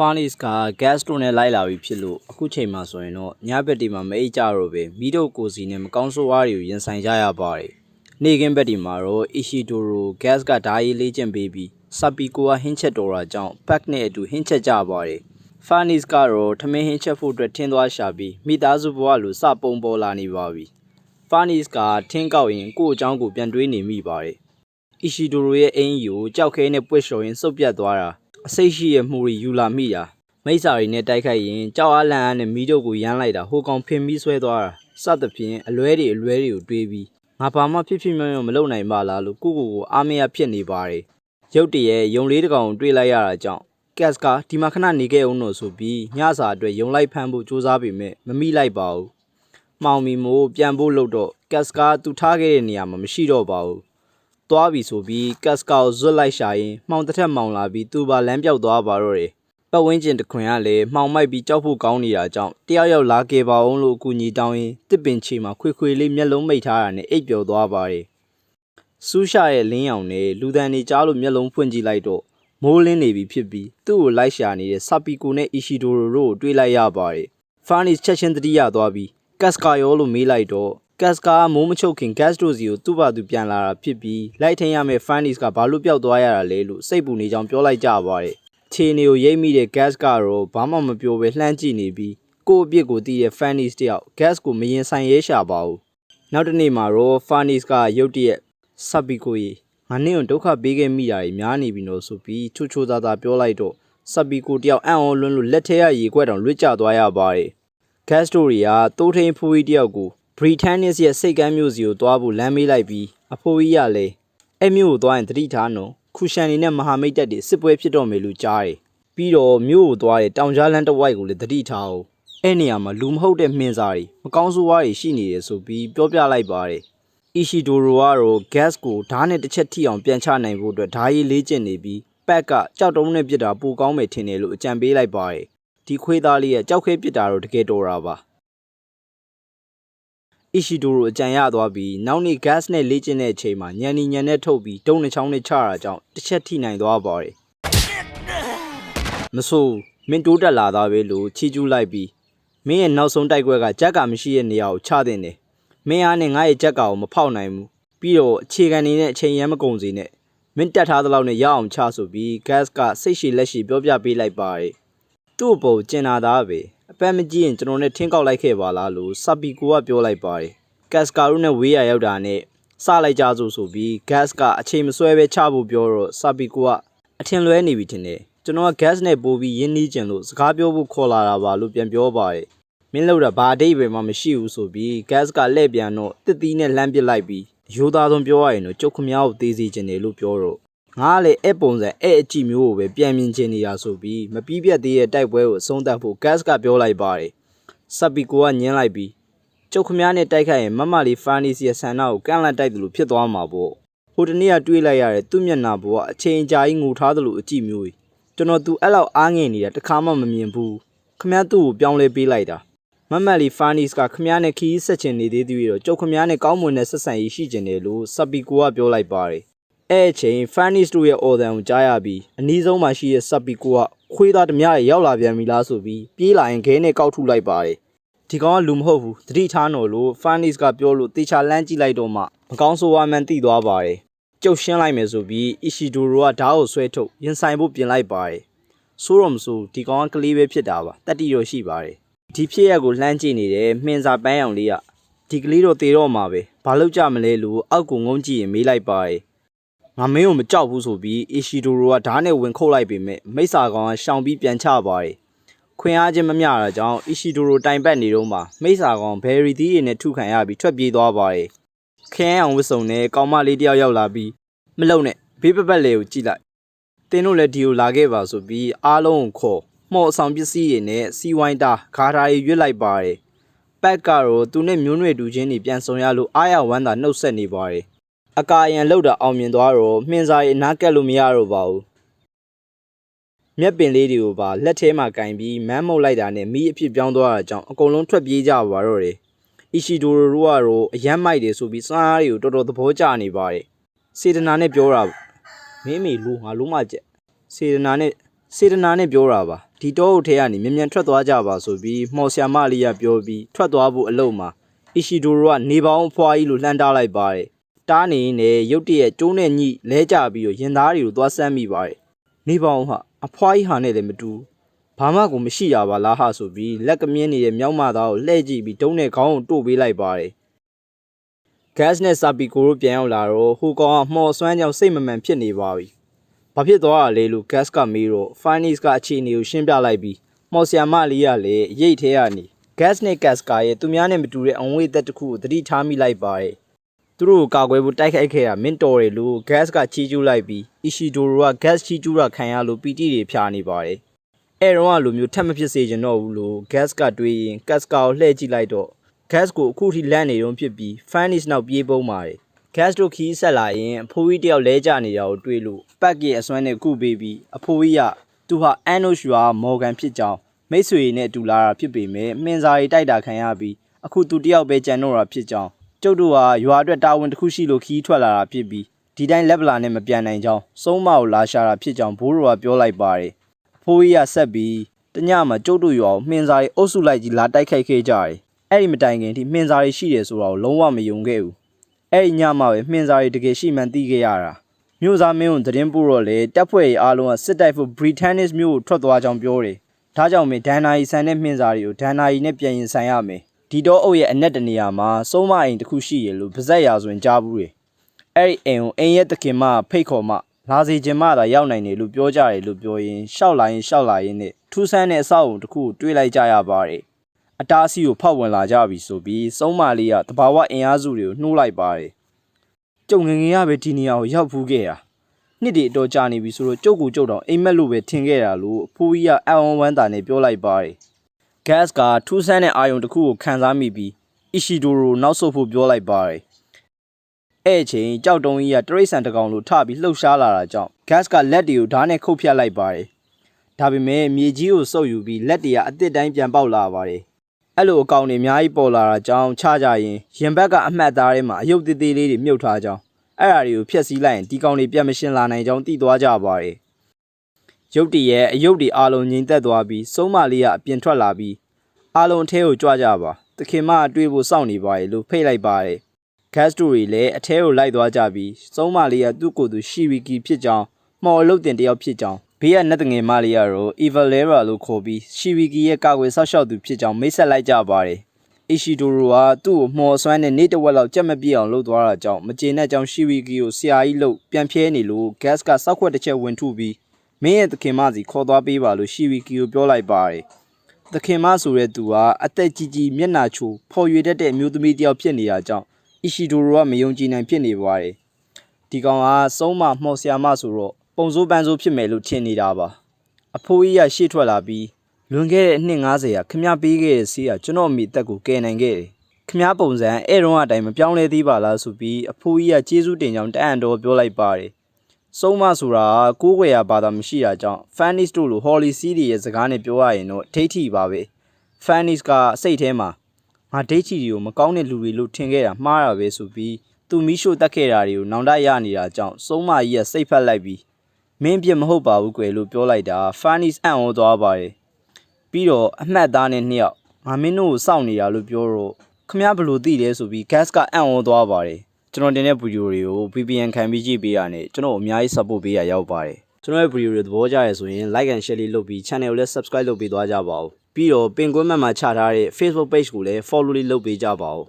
Farnis က gas တို့နဲ့လိုက်လာပြီးဖြစ်လို့အခုချိန်မှာဆိုရင်တော့ညဘက်ဒီမှာမအိပ်ကြတော့ပဲမိတို့ကိုစီနဲ့မကောင်းဆိုးဝါးတွေကိုရင်ဆိုင်ကြရပါတယ်။နေကင်းဘက်ဒီမှာတော့ Ishidoro gas ကဓာရီလေးကျင့်ပေးပြီး Sapiko ကဟင်းချက်တော်တာကြောင့် pack နဲ့အတူဟင်းချက်ကြပါတယ်။ Farnis ကတော့ထမင်းဟင်းချက်ဖို့အတွက်ထင်းသွားရှာပြီးမိသားစုဘဝလိုစပုံပေါ်လာနေပါပြီ။ Farnis ကထင်းကောက်ရင်ကိုယ့်အကြောင်းကိုပြန်တွေးနေမိပါတယ်။အီရှီဒိုရိုရဲ့အင်ကြီးကိုကြောက်ခဲနဲ့ပွက်လျှော်ရင်းစုပ်ပြတ်သွားတာ အစိတ်ရှိရဲ့မှုတွေယူလာမိတာမိစ္ဆာတွေနဲ့တိုက်ခိုက်ရင်ကြောက်အားလန့်အားနဲ့မိတို့ကိုရမ်းလိုက်တာဟိုကောင်ဖင်ပြီးဆွဲသွားတာစသဖြင့်အလွဲတွေအလွဲတွေကိုတွေးပြီးငါဘာမှဖြစ်ဖြစ်မြောက်မြောက်မလုပ်နိုင်ပါလားလို့ကိုကိုကိုအားမရဖြစ်နေပါတယ်ရုတ်တရက်ယုံလေးတစ်ကောင်တွေးလိုက်ရတာကြောင့်ကက်စကာဒီမှာခဏနေခဲ့အောင်လို့ဆိုပြီးညစာအတွက်ယုံလိုက်ဖမ်းဖို့စူးစမ်းပေမဲ့မမိလိုက်ပါဘူးမှောင်မီမို့ပြန်ဖို့လို့တော့ကက်စကာသူထားခဲ့တဲ့နေရာမှာမရှိတော့ပါဘူး သွားပြီဆိုပြီးကတ်စကာကိုဇွတ်လိုက်ရှာရင်မှောင်တစ်ထက်မှောင်လာပြီးသူပါလမ်းပြောက်သွားပါတော့တယ်။ပတ်ဝန်းကျင်တစ်ခွင်ကလည်းမှောင်မိုက်ပြီးကြောက်ဖို့ကောင်းနေတာကြောင့်တယောက်ယောက်လာကေပါအောင်လို့အကူညီတောင်းရင်တစ်ပင်ချီမှာခွေခွေလေးမျက်လုံးမိတ်ထားတာနဲ့အိပ်ပျော်သွားပါတယ်။စူးရှာရဲ့လင်းရောင်နဲ့လူတန်နေကြားလို့မျက်လုံးဖွင့်ကြည့်လိုက်တော့မိုးလင်းနေပြီဖြစ်ပြီးသူ့ကိုလိုက်ရှာနေတဲ့ဆာပီကိုနဲ့အီရှီဒိုရိုတို့ကိုတွေ့လိုက်ရပါတယ်။ဖာနစ်ချက်ချင်းတတိယသွားပြီးကတ်စကာရောလို့မေးလိုက်တော့ ကတ်စကာမိုးမချုပ်ခင် gas တို့စီကိုသူ့ဘာသူပြန်လာတာဖြစ်ပြီးလိုက်ထင်းရမယ့် Fannis ကဘာလို့ပျောက်သွားရတာလဲလို့စိတ်ပူနေကြောင်းပြောလိုက်ကြပါတယ်။ခြေနေကိုရိပ်မိတဲ့ gas ကတော့ဘာမှမပြောဘဲလှမ်းကြည့်နေပြီးကိုယ့်အပြစ်ကိုသိတဲ့ Fannis တယောက် gas ကိုမရင်ဆိုင်ရဲရှာပါဘူး။နောက်တစ်နေ့မှာတော့ Fannis ကရုတ်တရက်ဆပ်ပြီးကိုကြီးငါနေ့ကဒုက္ခပေးခဲ့မိတာကြီးများနေပြီလို့ဆိုပြီးချူချူသားသားပြောလိုက်တော့ဆပ်ပြီးကိုတယောက်အံ့ဩလွန်းလို့လက်ထဲကရေခွက်တောင်လွတ်ကျသွားရပါတယ်။ gas story ကတိုးထိန်ဖူးကြီးတယောက်ကို Britannius ရဲ့စိတ်ကမ်းမျိုးစီကိုတွားဖို့လမ်းမေးလိုက်ပြီးအဖိုးကြီးကလည်းအဲ့မျိုးကိုတွားရင်တတိထားနော်ခုရှန်နေနဲ့မဟာမိတ်တက်တွေစစ်ပွဲဖြစ်တော့မယ်လို့ကြားတယ်ပြီးတော့မျိုးကိုတွားတဲ့တောင်ကြားလန်းတစ်ဝိုက်ကိုလည်းတတိထားအောင်အဲ့နေရာမှာလူမဟုတ်တဲ့မှင်စာတွေမကောင်းဆိုးဝါးတွေရှိနေတယ်ဆိုပြီးပြောပြလိုက်ပါတယ်အီရှီဒိုရိုကတော့ gas ကိုဓာတ်နဲ့တစ်ချက်ထိအောင်ပြန်ချနိုင်ဖို့အတွက်ဓာတ်ရည်လေးကျင့်နေပြီးပက်ကကြောက်တုံးနဲ့ပြစ်တာပိုကောင်းမယ်ထင်တယ်လို့အကြံပေးလိုက်ပါတယ်ဒီခွေးသားလေးရဲ့ကြောက်ခဲပြစ်တာတော့တကယ်တော်တာပါ အီရှီဒိုရိုအကြံရသွားပြီးနောက်နေ့ gas နဲ့လေ့ကျင့်တဲ့အချိန်မှာညံနေညံနဲ့ထုတ်ပြီးတုံးနှချောင်းနဲ့ချတာကြောင့်တစ်ချက်ထိနိုင်သွားပါတယ်မဆိုးမင်းတိုးတက်လာသားပဲလို့ချီကျူးလိုက်ပြီးမင်းရဲ့နောက်ဆုံးတိုက်ခွက်ကဂျက်ကမရှိတဲ့နေရာကိုချတင်တယ်မင်းအားနဲ့ငါရဲ့ဂျက်ကကိုမဖောက်နိုင်ဘူးပြီးတော့အခြေခံနေတဲ့အချိန်ရမ်းမကုန်စေနဲ့မင်းတက်ထားသလောက်နဲ့ရအောင်ချဆိုပြီး gas ကစိတ်ရှည်လက်ရှည်ပြောပြပေးလိုက်ပါတယ်သူ့အပေါ်ကျင်နာသားပဲ အပန်းမကြည့်ရင်ကျွန်တော်နဲ့ထင်းကောက်လိုက်ခဲ့ပါလားလို့ဆပ်ပီကိုကပြောလိုက်ပါတယ်ကတ်စကာရုနဲ့ဝေးရရောက်တာနဲ့စလိုက်ကြစို့ဆိုပြီး gas ကအချိန်မဆွဲပဲချဖို့ပြောတော့ဆပ်ပီကိုကအထင်လွဲနေပြီထင်တယ်ကျွန်တော်က gas နဲ့ပို့ပြီးရင်းနှီးကျင်လို့စကားပြောဖို့ခေါ်လာတာပါလို့ပြန်ပြောပါတယ်မင်းလောက်တာဘာအတိတ်ပဲမှမရှိဘူးဆိုပြီး gas ကလှည့်ပြန်တော့တစ်သီးနဲ့လှမ်းပစ်လိုက်ပြီးရိုးသားဆုံးပြောရရင်တော့ကျုပ်ခမ ्या ကိုသေးစီကျင်တယ်လို့ပြောတော့ ငါကလည်းအဲ့ပုံစံအဲ့အကြည့်မျိုးကိုပဲပြန်မြင်ချင်နေရဆိုပြီးမပြီးပြတ်သေးတဲ့တိုက်ပွဲကိုအဆုံးသတ်ဖို့ gas ကပြောလိုက်ပါတယ်။စပ်ပီကိုကညင်းလိုက်ပြီးကျုပ်ခမည်းနဲ့တိုက်ခိုက်ရင်မမလေးဖာနီစီရဲ့ဆန္ဒကိုကန့်လန့်တိုက်တယ်လို့ဖြစ်သွားမှာပေါ့။ဟိုတနေ့ကတွေးလိုက်ရတဲ့သူ့မျက်နှာပေါ်ကအချိန်ကြာကြီးငိုထားတယ်လို့အကြည့်မျိုးကြီးကျွန်တော်သူအဲ့လောက်အားငယ်နေတာတခါမှမမြင်ဘူး။ခမည်းသူ့ကိုပြောင်းလဲပေးလိုက်တာမမလီဖာနီစ်ကခမည်းနဲ့ခီးဆက်ချင်နေသေးသေးတော့ကျုပ်ခမည်းနဲ့ကောင်းမွန်တဲ့ဆက်ဆံရေးရှိကျင်တယ်လို့စပ်ပီကိုကပြောလိုက်ပါတယ် အဲ့အချိန် Fannis တို့ရဲ့အော်ဒန်ကိုကြားရပြီးအနီးဆုံးမှာရှိတဲ့ဆပ်ပီကိုကခွေးသားဓမြရဲ့ရောက်လာပြန်ပြီလားဆိုပြီးပြေးလာရင်ခဲနဲ့ကောက်ထုလိုက်ပါတယ်ဒီကောင်ကလူမဟုတ်ဘူးတတိထားနော်လို့ Fannis ကပြောလို့တေချာလန်းကြည့်လိုက်တော့မှမကောင်းဆိုးဝါမှန်သိသွားပါတယ်ကျုပ်ရှင်းလိုက်မယ်ဆိုပြီး Ishidoro ကဓာတ်ကိုဆွဲထုတ်ရင်ဆိုင်ဖို့ပြင်လိုက်ပါတယ်ဆိုးတော့မဆိုးဒီကောင်ကကလေးပဲဖြစ်တာပါတတိရောရှိပါတယ်ဒီဖြစ်ရက်ကိုလှမ်းကြည့်နေတဲ့မှင်စာပန်းရောင်လေးကဒီကလေးတော့တေတော့မှာပဲဘာလို့ကြမလဲလို့အောက်ကိုငုံကြည့်ရင်မေးလိုက်ပါတယ် ငါမင်းကိုမကြောက်ဘူးဆိုပြီးအီရှီဒိုရိုကဓာတ်နဲ့ဝင်ခုတ်လိုက်ပေမဲ့မိစ္ဆာကောင်ကရှောင်ပြီးပြန်ချပါတယ်ခွင်အားချင်းမမျှတာကြောင့်အီရှီဒိုရိုတိုင်ပတ်နေတော့မှမိစ္ဆာကောင်ဘယ်ရီသီးရည်နဲ့ထုခံရပြီးထွက်ပြေးသွားပါတယ်ခင်းအောင်ဝစ်စုံနဲ့ကောင်မလေးတယောက်ရောက်လာပြီးမလုံနဲ့ဘေးပပတ်လေကိုကြည့်လိုက်တင်းတို့လည်းဒီကိုလာခဲ့ပါဆိုပြီးအားလုံးကိုခေါ်မော်အဆောင်ပစ္စည်းတွေနဲ့စီဝိုင်းတာဂါထာတွေရွတ်လိုက်ပါတယ်ပက်ကတော့သူနဲ့မျိုးနွယ်တူချင်းတွေပြန်ဆောင်ရလို့အားရဝမ်းသာနှုတ်ဆက်နေပါတယ် အကာအယံလောက်တာအောင်မြင်သွားတော့မှင်စာရီအနားကက်လို့မရတော့ပါဘူးမျက်ပင်လေးတွေကိုပါလက်ထဲမှာကင်ပြီးမန်းမုတ်လိုက်တာနဲ့မီးအဖြစ်ပြောင်းသွားတာကြောင့်အကုန်လုံးထွက်ပြေးကြပါတော့တယ်အီရှီဒိုရိုကတော့အယမ်းမိုက်တယ်ဆိုပြီးစွမ်းအားတွေကိုတော်တော်သဘောကျနေပါတယ်စေတနာနဲ့ပြောတာမင်းမေလူငါလုံးမကျက်စေတနာနဲ့စေတနာနဲ့ပြောတာပါဒီတော့အုပ်ထဲကနေမြန်မြန်ထွက်သွားကြပါဆိုပြီးမော်ဆ iam မလေးကပြောပြီးထွက်သွားဖို့အလုံးမှာအီရှီဒိုရိုကနေပေါင်းအဖွားကြီးလိုလှမ်းတားလိုက်ပါတယ် တားနေနေရုတ်တရက်ကျိုးနဲ့ညိလဲကြပြီးတော့ရင်သားတွေကိုသွားဆမ်းမိပါတယ်နေပေါင်းဟာအဖွားကြီးဟာနဲ့လည်းမတူဘာမှကိုမရှိရပါလားဟာဆိုပြီးလက်ကမြင်းနေတဲ့မြောက်မသားကိုလှည့်ကြည့်ပြီးတုံးနဲ့ခေါင်းကိုတို့ပေးလိုက်ပါတယ် gas နဲ့စာပီကိုတို့ပြန်ရောက်လာတော့ဟိုကောင်ကမှော်ဆွမ်းကြောင်စိတ်မမှန်ဖြစ်နေပါပြီ။ဘာဖြစ်သွားတာလဲလို့ gas ကမေးတော့ finance ကအခြေအနေကိုရှင်းပြလိုက်ပြီးမှော်ဆ iam မလေးကလည်းရိတ်ထဲကနေ gas နဲ့ gas ကရဲ့သူများနဲ့မတူတဲ့အငွေသက်တစ်ခုကိုသတိထားမိလိုက်ပါတယ်။ သူတို့ကိုကာကွယ်ဖို့တိုက်ခိုက်ခဲ့တာမင်းတော်တယ်လို့ gas ကချီးကျူးလိုက်ပြီး Ishidoro က gas ချီးကျူးတာခံရလို့ပီတိတွေဖြာနေပါတယ်။အဲတော့ကလိုမျိုးထပ်မဖြစ်စေချင်တော့ဘူးလို့ gas ကတွေးရင် gas ကိုလှည့်ကြည့်လိုက်တော့ gas ကိုအခုထိလန့်နေတုံးဖြစ်ပြီး furnace နောက်ပြေးပုံးပါတယ် gas တို့ခီးဆက်လာရင်အဖိုးကြီးတယောက်လဲကျနေတာကိုတွေ့လို့ပတ်ကရဲ့အစွမ်းနဲ့ကုပေးပြီးအဖိုးကြီးကသူဟာအန်နိုရှူဟာမော်ဂန်ဖြစ်ကြောင်းမိတ်ဆွေနဲ့အတူလာတာဖြစ်ပေမဲ့မှင်စာရီတိုက်တာခံရပြီးအခုသူတယောက်ပဲကြံတော့တာဖြစ်ကြောင်း ကျုပ်တို့ဟာရွာအတွက်တာဝန်တစ်ခုရှိလို့ခီးထွက်လာတာဖြစ်ပြီးဒီတိုင်းလက်ဗလာနဲ့မပြန်နိုင်ကြောင်းစုံးမကိုလာရှာတာဖြစ်ကြောင်းဘိုးတော်ကပြောလိုက်ပါတယ်အဖိုးကြီးကဆက်ပြီးတညမှာကျုပ်တို့ရွာကိုမှင်စာရီအုပ်စုလိုက်ကြီးလာတိုက်ခိုက်ခဲ့ကြတယ်အဲ့ဒီမတိုင်ခင်ထိမှင်စာရီရှိတယ်ဆိုတာကိုလုံးဝမယုံခဲ့ဘူးအဲ့ဒီညမှပဲမှင်စာရီတကယ်ရှိမှန်းသိခဲ့ရတာမြို့သားမင်းကိုသတင်းပို့တော့လေတပ်ဖွဲ့ရေးအားလုံးကစစ်တိုက်ဖို့ Britannic မြို့ကိုထွက်သွားကြောင်းပြောတယ်ဒါကြောင့်မင်းဒန်နာရီဆန်တဲ့မှင်စာရီကိုဒန်နာရီနဲ့ပြန်ရင်ဆိုင်ရမယ် ဒီတော့အုပ်ရဲ့အနက်တနေရာမှာစုံးမအိမ်တစ်ခုရှိရလို့ပါဇက်ရာဆိုရင်ကြားဘူးတယ်အဲ့ဒီအိမ်ကိုအိမ်ရဲ့တခင်မဖိတ်ခေါ်မှလာစီခြင်းမသာရောက်နိုင်တယ်လို့ပြောကြတယ်လို့ပြောရင်ရှောက်လာရင်ရှောက်လာရင်နဲ့ထူးဆန်းတဲ့အဆောက်အုံတစ်ခုကိုတွေးလိုက်ကြရပါတယ်အတားအဆီးကိုဖောက်ဝင်လာကြပြီဆိုပြီးစုံးမလေးကတဘာဝအင်အားစုတွေကိုနှိုးလိုက်ပါတယ်။ကျုံငယ်ငယ်ရပဲဒီနေရာကိုရောက်ဖူးခဲ့တာ။နှစ်တည်းအတော်ကြာနေပြီဆိုတော့ကျုပ်ကိုကျုပ်တောင်အိမ်မက်လို့ပဲထင်ခဲ့တာလို့အဖိုးကြီးကအံ့ဩဝမ်းသာနဲ့ပြောလိုက်ပါတယ်။ gas ကထူးဆန်းတဲ့အာယုံတစ်ခုကိုခံစားမိပြီးအီရှီဒိုရိုနောက်ဆုတ်ဖို့ပြောလိုက်ပါတယ်။အဲ့အချိန်ကြောက်တုံးကြီးကတရိတ်ဆန်တစ်ကောင်လိုထပြီးလှုပ်ရှားလာတာကြောင့် gas ကလက်တွေကိုဓာတ်နဲ့ခုတ်ဖြတ်လိုက်ပါတယ်။ဒါပေမဲ့မြေကြီးကိုစုပ်ယူပြီးလက်တွေကအစ်စ်တိုင်းပြန်ပေါက်လာပါတယ်။အဲ့လိုအကောင်တွေအများကြီးပေါ်လာတာကြောင့်ချကြရင်ရင်ဘက်ကအမှတ်သားထဲမှာအယုတ်သေးသေးလေးတွေမြုပ်ထားကြောင်းအဲ့အရာတွေကိုဖျက်ဆီးလိုက်ရင်ဒီကောင်တွေပြန်မရှင်းလာနိုင်ကြောင်းသိသွားကြပါတယ် ရုတ်တရက်အယုတ်တွေအားလုံးငြိမ်သက်သွားပြီးစုံးမလေးကအပြင်ထွက်လာပြီးအားလုံးအထဲကိုကြွကြပါသခင်မအတွေ့ဖို့စောင့်နေပါရဲ့လို့ဖိတ်လိုက်ပါတယ် gas တို့တွေလည်းအထဲကိုလိုက်သွားကြပြီးစုံးမလေးကသူ့ကိုယ်သူရှီဝီကီဖြစ်ကြောင်းမော်အလုပ်တင်တယောက်ဖြစ်ကြောင်းဘေးကနတ်တငယ်မလေးကတော့ Evalera လို့ခေါ်ပြီးရှီဝီကီရဲ့ကာကွယ်ဆောက်ရှောက်သူဖြစ်ကြောင်းမိတ်ဆက်လိုက်ကြပါတယ်အီရှီဒိုရိုကသူ့ကိုမှော်ဆွမ်းနဲ့နေတဝက်လောက်ကြက်မပြည့်အောင်လုပ်သွားတာကြောင့်မကျေနပ်ကြောင်းရှီဝီကီကိုဆရာကြီးလို့ပြန်ဖြဲနေလို့ gas ကစောက်ခွက်တစ်ချက်ဝင်ထုပြီး မင်းရဲ့သခင်မစီခေါ်သွားပေးပါလို့ရှီဝီကီကိုပြောလိုက်ပါတယ်သခင်မဆိုတဲ့သူကအသက်ကြီးကြီးမျက်နှာချိုဖော်ရွေတတ်တဲ့အမျိုးသမီးတစ်ယောက်ဖြစ်နေတာကြောင့်အီရှီဒိုရိုကမယုံကြည်နိုင်ဖြစ်နေပါတယ်ဒီကောင်ကစုံးမမှော်ဆရာမဆိုတော့ပုံစိုးပန်းစိုးဖြစ်မယ်လို့ထင်နေတာပါအဖိုးကြီးကရှေ့ထွက်လာပြီးလွန်ခဲ့တဲ့အနှစ်90ရာခမ ्या ပေးခဲ့တဲ့ဆေးကကျွန်တော်အမိတက်ကိုကယ်နိုင်ခဲ့တယ်။ခမ ्या ပုံစံအဲ့တုန်းကအတိုင်းမပြောင်းလဲသေးပါလားဆိုပြီးအဖိုးကြီးကကျေးဇူးတင်ကြောင်းတအံ့တော်ပြောလိုက်ပါတယ်။ စုံမဆိုတာကိုးကွယ်ရာဘာသာမရှိတာကြောင့် Fanis တို့လို Holly C တွေရဲ့စကားနဲ့ပြောရရင်တော့ဒိဋ္ဌိပါပဲ။ Fanis ကစိတ်ထဲမှာငါဒိဋ္ဌိတွေကိုမကောင်းတဲ့လူတွေလို့ထင်ခဲ့တာမှားတာပဲဆိုပြီးသူမိရှို့တက်ခဲ့တာတွေကိုနောင်တရနေတာကြောင့်စုံမကြီးကစိတ်ဖက်လိုက်ပြီးမင်းပြစ်မဟုတ်ပါဘူးကွယ်လို့ပြောလိုက်တာ Fanis အံ့ဩသွားပါတယ်။ပြီးတော့အမှတ်သားနဲ့နှစ်ယောက်ငါမင်းတို့ကိုစောင့်နေတာလို့ပြောတော့ခမရဘလို့သိလဲဆိုပြီး gas ကအံ့ဩသွားပါတယ် ကျွန်တော်တင်တဲ့ဗီဒီယိုတွေကို VPN ခံပြီးကြည့်ပေးရနဲ့ကျွန်တော်အများကြီး support ပေးရရောက်ပါတယ်ကျွန်တော်ရဲ့ဗီဒီယိုတွေသဘောကျရဆိုရင် like and share လေးလုပ်ပြီး channel ကိုလည်း subscribe လုပ်ပေးသွားကြပါဦးပြီးတော့ပင်ကွန်းမှတ်မှာချထားတဲ့ Facebook page ကိုလည်း follow လေးလုပ်ပေးကြပါဦး